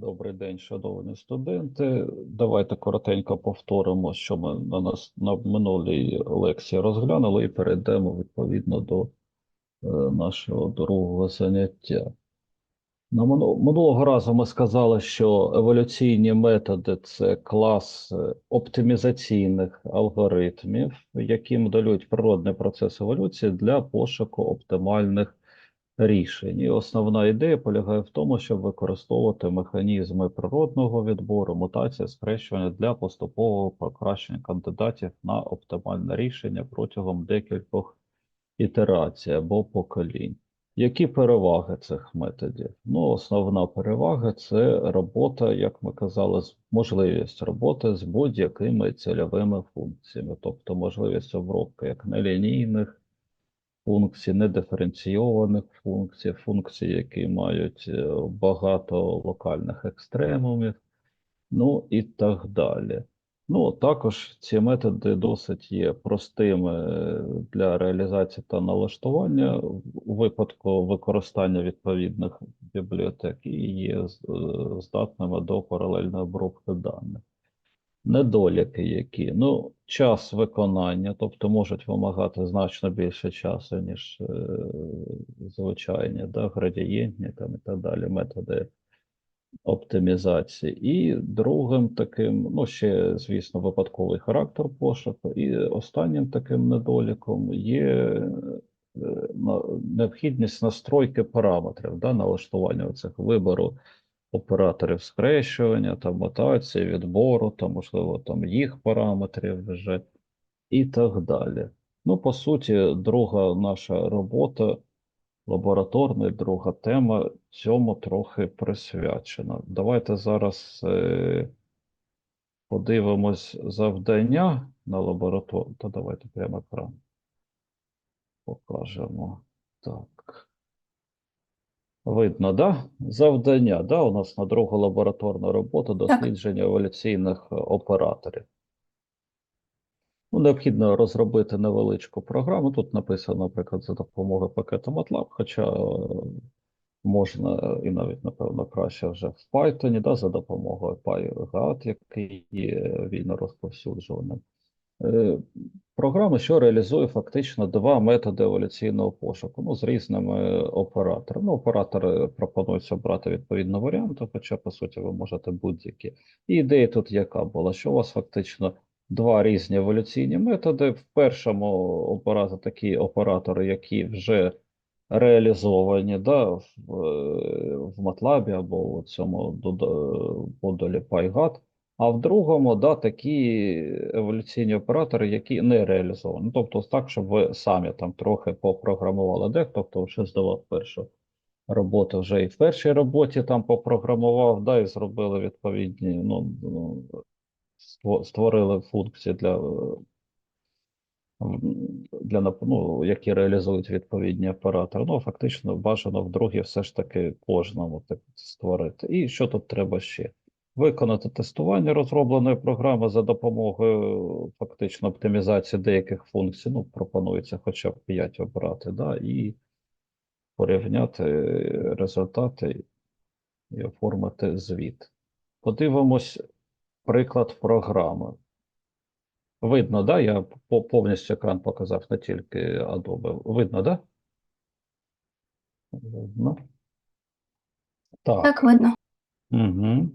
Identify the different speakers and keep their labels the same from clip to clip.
Speaker 1: Добрий день, шановні студенти. Давайте коротенько повторимо, що ми на нас на минулій лекції розглянули, і перейдемо відповідно до е, нашого другого заняття. На минулого разу ми сказали, що еволюційні методи це клас е, оптимізаційних алгоритмів, які моделюють природний процес еволюції для пошуку оптимальних рішень. І основна ідея полягає в тому, щоб використовувати механізми природного відбору, мутації, схрещування для поступового покращення кандидатів на оптимальне рішення протягом декількох ітерацій або поколінь. Які переваги цих методів? Ну, основна перевага це робота, як ми казали, можливість роботи з будь-якими цільовими функціями, тобто можливість обробки як нелінійних функцій, недиференційованих функцій, функцій, які мають е, багато локальних екстремумів, ну і так далі. Ну, також ці методи досить є простими е, для реалізації та налаштування у випадку використання відповідних бібліотек і є е, здатними до паралельної обробки даних. Недоліки які? Ну, час виконання, тобто можуть вимагати значно більше часу, ніж е, звичайні, да, градієнтні там і так далі методи оптимізації. І другим таким, ну, ще, звісно, випадковий характер пошуку. І останнім таким недоліком є е, необхідність настройки параметрів, да, налаштування цих вибору операторів схрещування, там мутації, відбору, там, можливо, там їх параметрів вже і так далі. Ну, по суті, друга наша робота лабораторна, друга тема цьому трохи присвячена. Давайте зараз е, подивимось завдання на лабораторію. Та давайте прямо екран покажемо. Так. Видно, да? Завдання, да, у нас на другу лабораторну роботу дослідження еволюційних е, операторів. Ну, необхідно розробити невеличку програму. Тут написано, наприклад, за допомогою пакету MATLAB, хоча е, можна і навіть, напевно, краще вже в Python, да, за допомогою PyGAT, який є вільно розповсюджуваним. Е, Програма, що реалізує фактично два методи еволюційного пошуку, ну, з різними операторами. Ну, оператори пропонують обрати відповідно варіанти, хоча, по суті, ви можете будь-які. І ідея тут яка була, що у вас фактично два різні еволюційні методи. В першому обирати такі оператори, які вже реалізовані да, в, е, в MATLAB або у цьому модулі PyGAT, а в другому да, такі еволюційні оператори, які не реалізовані. Тобто так, щоб ви самі там трохи попрограмували дехто, хто вже здавав першу роботу, вже і в першій роботі там попрограмував, да, і зробили відповідні, ну, ну, створили функції для, для ну, які реалізують відповідні оператори. Ну, фактично, бажано в другій все ж таки кожному так створити. І що тут треба ще? Виконати тестування розробленої програми за допомогою фактично оптимізації деяких функцій. Ну, пропонується хоча б 5 обрати, да, і порівняти результати і оформити звіт. Подивимось приклад програми. Видно, да? Я повністю екран показав, не тільки Adobe. Видно, да? Видно. Так.
Speaker 2: Так, видно.
Speaker 1: Угу.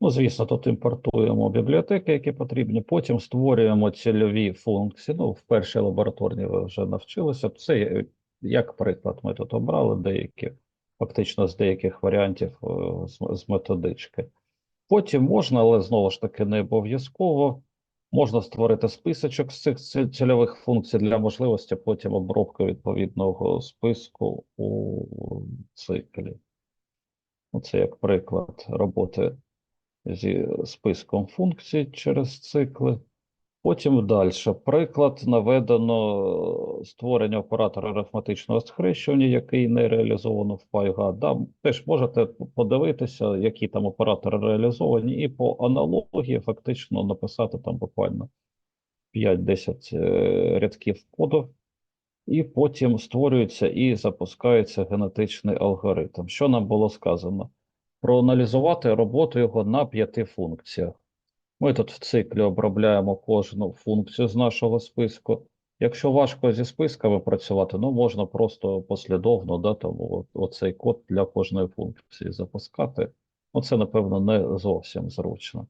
Speaker 1: Ну, звісно, тут імпортуємо бібліотеки, які потрібні, потім створюємо цільові функції. Ну, в першій лабораторній ви вже навчилися. Це, е, як приклад, ми тут обрали деякі, фактично з деяких варіантів е, з, методички. Потім можна, але знову ж таки не обов'язково. Можна створити списочок з цих цільових функцій для можливості потім обробки відповідного списку у циклі. Оце як приклад роботи зі списком функцій через цикли. Потім далі. Приклад наведено створення оператора арифметичного схрещування, який не реалізовано в PyGAT. Да, теж можете подивитися, які там оператори реалізовані, і по аналогії фактично написати там буквально 5-10 е, рядків коду, і потім створюється і запускається генетичний алгоритм. Що нам було сказано? Проаналізувати роботу його на п'яти функціях. Ми тут в циклі обробляємо кожну функцію з нашого списку. Якщо важко зі списками працювати, ну можна просто послідовно да, там, оцей код для кожної функції запускати. Оце, напевно, не зовсім зручно.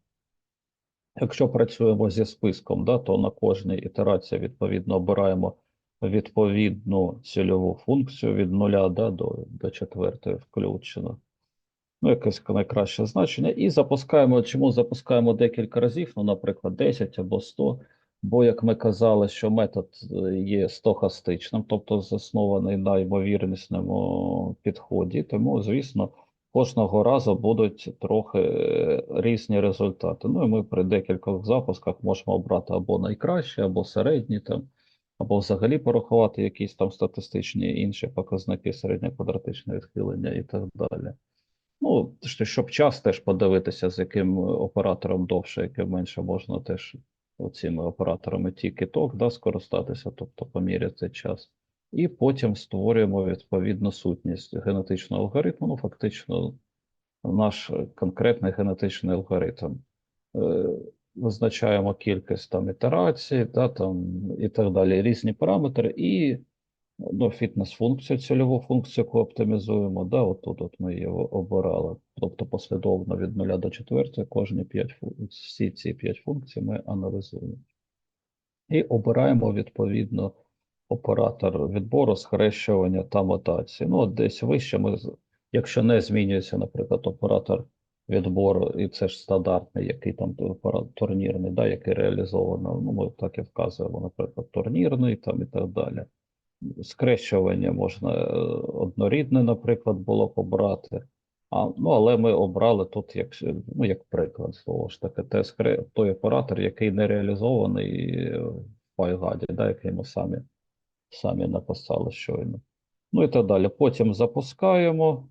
Speaker 1: Якщо працюємо зі списком, да, то на кожній ітерації відповідно обираємо відповідну цільову функцію від нуля да, до, до четвертої включно. Ну, якесь найкраще значення. І запускаємо. Чому запускаємо декілька разів? Ну, наприклад, 10 або 100. Бо, як ми казали, що метод е, є стохастичним, тобто заснований на ймовірнісному підході. Тому, звісно, кожного разу будуть трохи е, різні результати. Ну і ми при декількох запусках можемо обрати або найкраще, або середні там, або взагалі порахувати якісь там статистичні інші показники, середнє квадратичне відхилення і так далі. Ну, що- щоб час теж подивитися, з яким оператором довше, яким менше можна теж цими операторами тік-і-ток да, скористатися, тобто поміряти час. І потім створюємо відповідну сутність генетичного алгоритму, ну, фактично, наш конкретний генетичний алгоритм. Е, Визначаємо кількість там ітерацій, да, там, і так далі, різні параметри, і ну, фітнес-функцію, цільову функцію, яку оптимізуємо, да, отут от ми її обирали. Тобто послідовно від 0 до 4 кожні 5, всі ці 5 функцій ми аналізуємо. І обираємо відповідно оператор відбору, схрещування та мутації. Ну, десь вище ми, якщо не змінюється, наприклад, оператор відбору, і це ж стандартний, який там турнірний, да, який реалізовано, ну, ми так і вказуємо, наприклад, турнірний там і так далі скрещування можна е, однорідне, наприклад, було б обрати. А, ну, але ми обрали тут як, ну, як приклад, знову ж таки, те той оператор, який не реалізований е, в PyGAD, да, який ми самі, самі написали щойно. Ну і так далі. Потім запускаємо,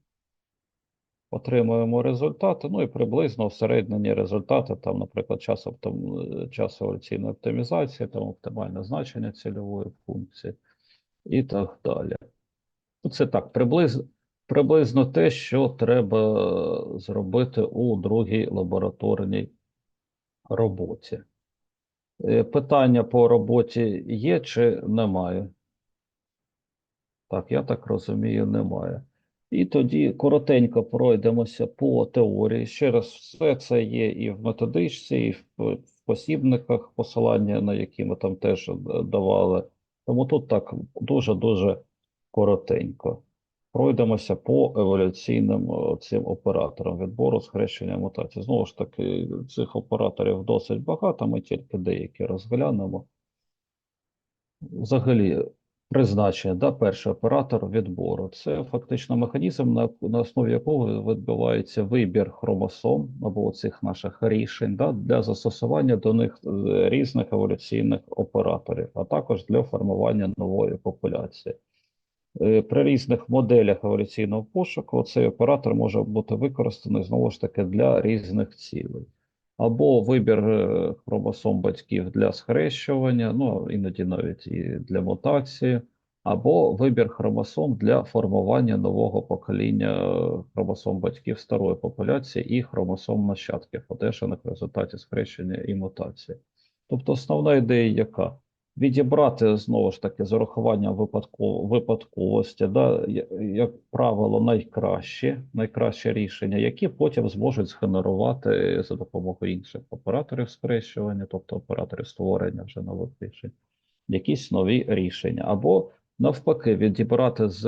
Speaker 1: отримуємо результати, ну і приблизно усереднені результати, там, наприклад, час, оптим... час еволюційної оптимізації, там оптимальне значення цільової функції і так далі. Ну, Це так, приблизно, приблизно те, що треба зробити у другій лабораторній роботі. Е, Питання по роботі є чи немає? Так, я так розумію, немає. І тоді коротенько пройдемося по теорії. Ще раз, все це є і в методичці, і в, посібниках, посилання на які ми там теж е, давали. Тому тут так дуже-дуже коротенько. Пройдемося по еволюційним цим операторам відбору схрещення мутацій. Знову ж таки, цих операторів досить багато, ми тільки деякі розглянемо. Взагалі, призначення, да, перший оператор відбору. Це фактично механізм, на, на основі якого відбувається вибір хромосом або цих наших рішень да, для застосування до них е, різних еволюційних операторів, а також для формування нової популяції. Е, При різних моделях еволюційного пошуку цей оператор може бути використаний знову ж таки для різних цілей. Або вибір е, хромосом батьків для схрещування, ну іноді навіть і для мутації, або вибір хромосом для формування нового покоління е, хромосом батьків старої популяції і хромосом нащадків, одержаних в результаті схрещення і мутації. Тобто основна ідея яка? Відібрати знову ж таки з урахуванням випадку, випадковості, да, як правило, найкраще, найкраще рішення, які потім зможуть згенерувати за допомогою інших операторів скрещування, тобто операторів створення вже нових рішень, якісь нові рішення. Або навпаки, відібрати з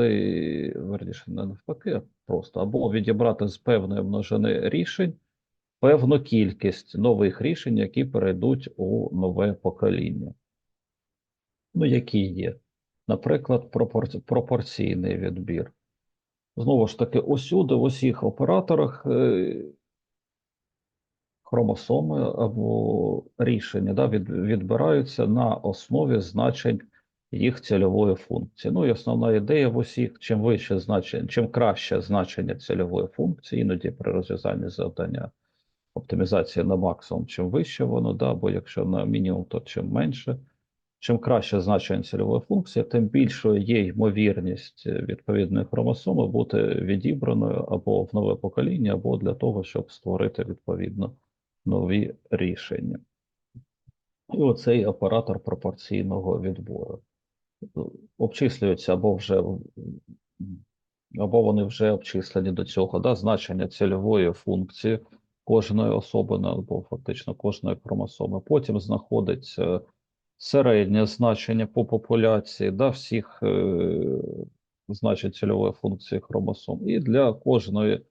Speaker 1: верніше, не навпаки, а просто або відібрати з певної множини рішень певну кількість нових рішень, які перейдуть у нове покоління. Ну, які є. Наприклад, пропорційний відбір. Знову ж таки, усюди, в усіх операторах е, хромосоми або рішення да, від... відбираються на основі значень їх цільової функції. Ну і основна ідея в усіх, чим вище значення, чим краще значення цільової функції, іноді при розв'язанні завдання оптимізації на максимум, чим вище воно, да, бо якщо на мінімум, то чим менше чим краще значення цільової функції, тим більшою є ймовірність е, відповідної хромосоми бути відібраною або в нове покоління, або для того, щоб створити відповідно нові рішення. І оцей оператор пропорційного відбору. Обчислюються або вже або вони вже обчислені до цього, да, значення цільової функції кожної особи, ну, або фактично кожної хромосоми. Потім знаходиться середнє значення по популяції да, всіх е, значень цільової функції хромосом. І для кожної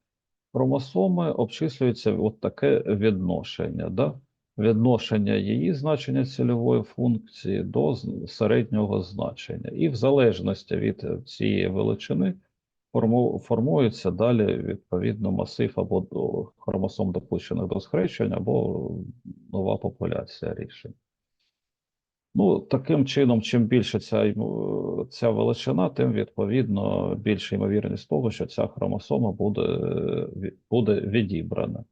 Speaker 1: хромосоми обчислюється от таке відношення. Да? Відношення її значення цільової функції до середнього значення. І в залежності від цієї величини формується далі відповідно масив або хромосом допущених до схрещення, або нова популяція рішень. Ну, таким чином, чим більше ця, ця величина, тим відповідно більша ймовірність того, що ця хромосома буде, буде відібрана.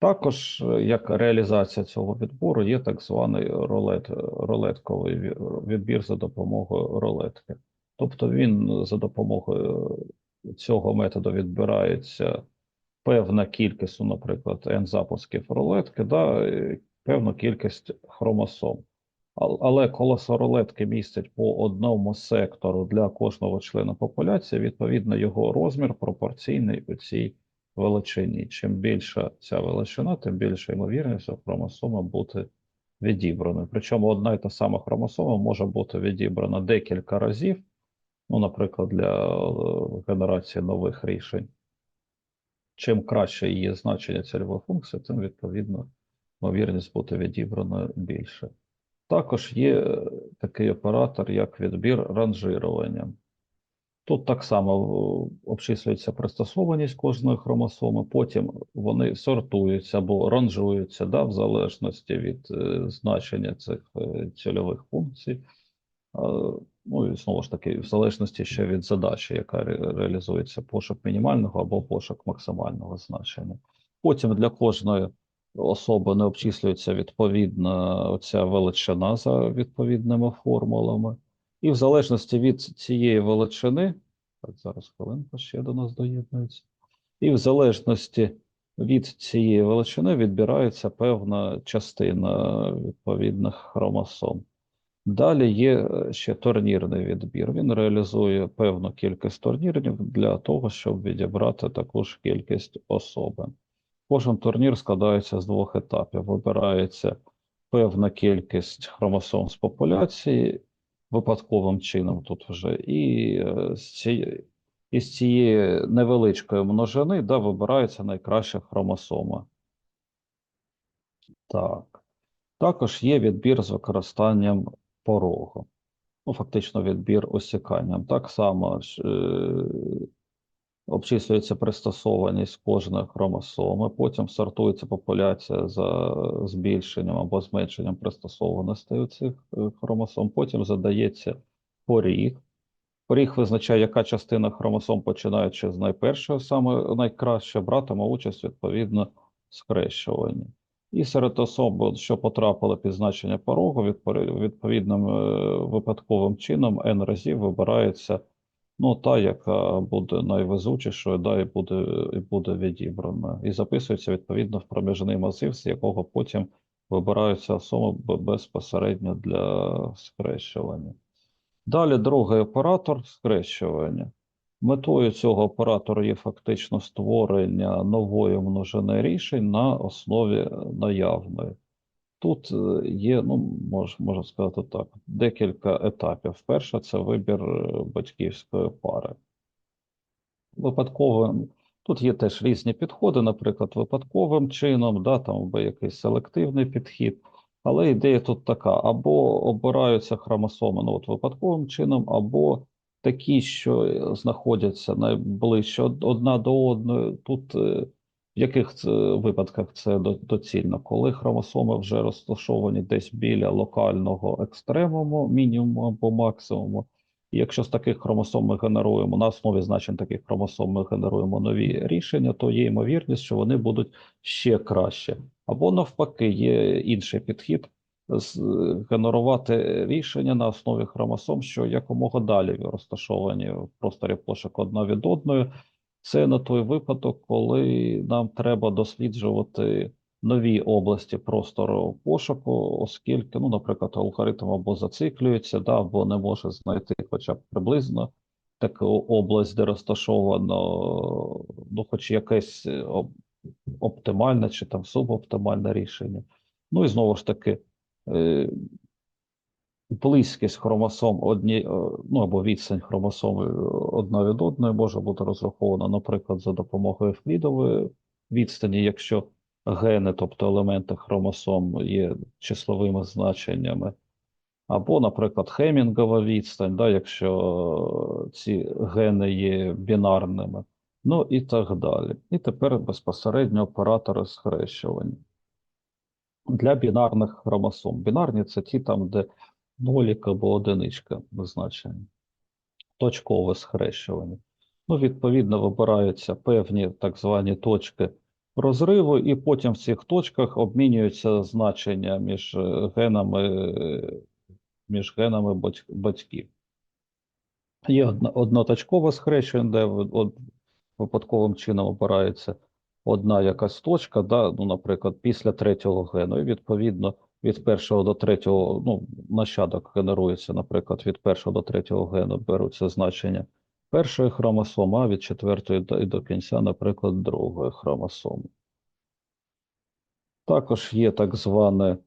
Speaker 1: Також, як реалізація цього відбору, є так званий рулет, рулетковий відбір за допомогою рулетки. Тобто він за допомогою цього методу відбирається певна кількість, ну, наприклад, n запусків рулетки, да, певну кількість хромосом. Але колесо рулетки містить по одному сектору для кожного члена популяції, відповідно, його розмір пропорційний у цій величині. Чим більша ця величина, тим більша ймовірність у хромосоми бути відібраною. Причому одна і та сама хромосома може бути відібрана декілька разів, ну, наприклад, для е, генерації нових рішень. Чим краще її значення цільової функції, тим відповідно ймовірність бути відібраною більше. Також є е, такий оператор, як відбір ранжирування. Тут так само е, обчислюється пристосованість кожної хромосоми, потім вони сортуються або ранжуються да, в залежності від е, значення цих цільових функцій. Ну і знову ж таки, в залежності ще від задачі, яка ре- реалізується пошук мінімального або пошук максимального значення. Потім для кожної особи не обчислюється відповідна оця величина за відповідними формулами. І в залежності від цієї величини, так, зараз хвилинку ще до нас доєднується. І в залежності від цієї величини відбирається певна частина відповідних хромосом. Далі є е, ще турнірний відбір. Він реалізує певну кількість турнірів для того, щоб відібрати таку ж кількість особи. Кожен турнір складається з двох етапів. Вибирається певна кількість хромосом з популяції випадковим чином тут вже, і е, з цієї, невеличкої множини да, вибирається найкраща хромосома. Так. Також є відбір з використанням порогу. Ну, фактично відбір осіканням. Так само е, обчислюється пристосованість кожної хромосоми, потім сортується популяція за збільшенням або зменшенням пристосованості у цих е, хромосом, потім задається поріг. Поріг визначає, яка частина хромосом, починаючи з найпершої, саме найкраще, братиме участь відповідно схрещуванні. І серед особ, що потрапили під значення порогу, відповідним е, випадковим чином n разів вибирається ну, та, яка буде найвезучішою, да, і буде, і буде відібрана. І записується відповідно в проміжний масив, з якого потім вибираються особи безпосередньо для схрещування. Далі другий оператор схрещування. Метою цього оператора є фактично створення нової множини рішень на основі наявної. Тут е, є, ну, мож, можна сказати так, декілька етапів. Перше це вибір е, батьківської пари. Випадковим, тут є теж різні підходи, наприклад, випадковим чином, да, там або якийсь селективний підхід. Але ідея тут така: або обираються хромосоми ну, от випадковим чином, або такі, що е, знаходяться найближче одна до одної. Тут в яких випадках це до- доцільно? Коли хромосоми вже розташовані десь біля локального екстремуму, мінімуму або максимуму. І якщо з таких хромосом ми генеруємо на основі значень таких хромосом ми генеруємо нові рішення, то є ймовірність, що вони будуть ще краще. Або навпаки, є інший підхід, генерувати рішення на основі хромосом, що якомога далі розташовані в просторі пошуку одна від одної. Це на той випадок, коли нам треба досліджувати нові області простору пошуку, оскільки, ну, наприклад, алгоритм або зациклюється, да, або не може знайти хоча б приблизно таку область, де розташовано, ну, хоч якесь е, оптимальне чи там субоптимальне рішення. Ну і знову ж таки, е, близькість хромосом одні, е, ну або відстань хромосом е, одна від одної може бути розрахована, наприклад, за допомогою евклідової відстані, якщо гени, тобто елементи хромосом, є числовими значеннями. Або, наприклад, Хемінгова відстань, да, якщо ці гени є бінарними, ну і так далі. І тепер безпосередньо оператори схрещування. Для бінарних хромосом. Бінарні це ті там, де нолік або одиничка значення. Точкове схрещування. Ну, відповідно, вибираються певні так звані точки розриву, і потім в цих точках обмінюються значення між е, генами, е, між генами батьків. Є одноточкове схрещення, де випадковим чином обирається одна якась точка, да, ну, наприклад, після третього гену, і відповідно від першого до третього, ну, нащадок генерується, наприклад, від першого до третього гену беруться значення першої хромосоми, а від четвертої до, і до кінця, наприклад, другої хромосоми. Також є так зване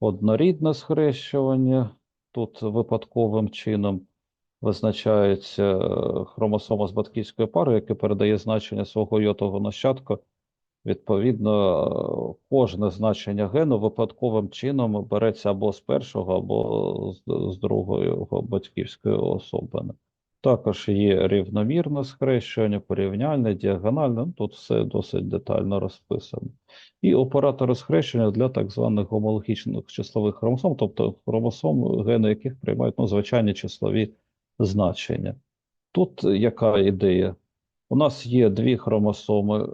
Speaker 1: однорідне схрещування. Тут випадковим чином визначається е, хромосома з батьківської пари, яка передає значення свого йотового нащадка. Відповідно, кожне значення гену випадковим чином береться або з першого, або з, другої батьківської особини. Також є рівномірне схрещування, порівняльне, діагональне. Ну, тут все досить детально розписано. І оператори схрещення для так званих гомологічних числових хромосом, тобто хромосом, гени яких приймають ну, звичайні числові значення. Тут яка ідея? У нас є дві хромосоми,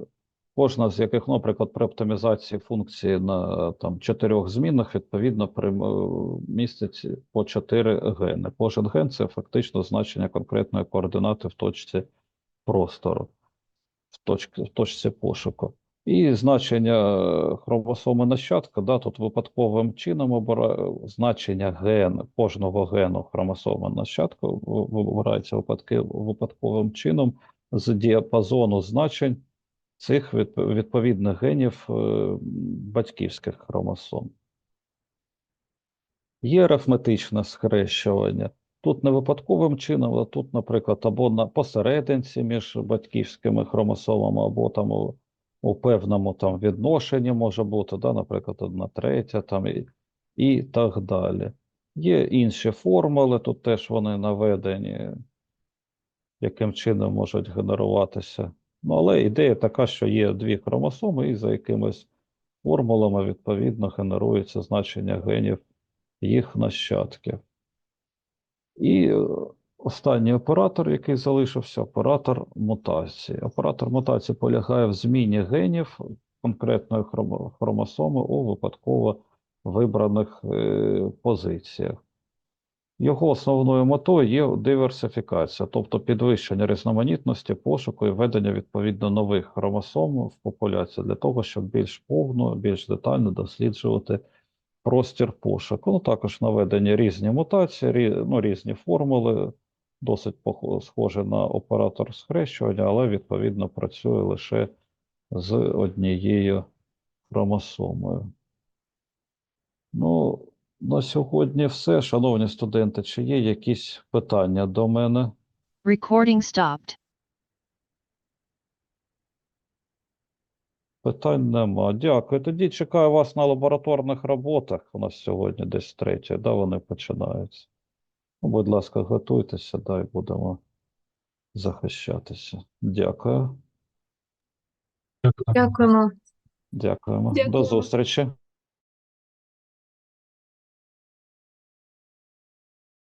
Speaker 1: кожна з яких, наприклад, при оптимізації функції на там, чотирьох змінах, відповідно, прийм- містить по чотири гени. Кожен ген це фактично значення конкретної координати в точці простору, в точці, в точці пошуку. І значення е, хромосоми нащадка, да, тут випадковим чином обира... значення ген, кожного гену хромосоми нащадка вибирається випадки, випадковим чином з діапазону значень цих відповідних генів е, батьківських хромосом. Є арифметичне схрещування. Тут не випадковим чином, а тут, наприклад, або на посерединці між батьківськими хромосомами, або там у, у певному там відношенні може бути, да, наприклад, одна третя там і, і так далі. Є інші формули, тут теж вони наведені, яким чином можуть генеруватися. Ну, але ідея така, що є дві хромосоми, і за якимись формулами, відповідно, генерується значення генів їх нащадків. І е, останній оператор, який залишився, оператор мутації. Оператор мутації полягає в зміні генів конкретної хромосоми у випадково вибраних е, позиціях. Його основною метою є диверсифікація, тобто підвищення різноманітності пошуку і введення відповідно нових хромосом в популяцію для того, щоб більш повно, більш детально досліджувати простір пошуку. Ну, також наведені різні мутації, рі, ну, різні формули, досить схожі на оператор схрещування, але відповідно працює лише з однією хромосомою. Ну, на сьогодні все. Шановні студенти, чи є якісь питання до мене?
Speaker 2: Recording stopped.
Speaker 1: Питань нема. Дякую. Тоді чекаю вас на лабораторних роботах. У нас сьогодні десь третє, да, вони починаються. Ну, будь ласка, готуйтеся, да, і будемо захищатися. Дякую.
Speaker 3: Дякуємо.
Speaker 1: Дякуємо. До зустрічі.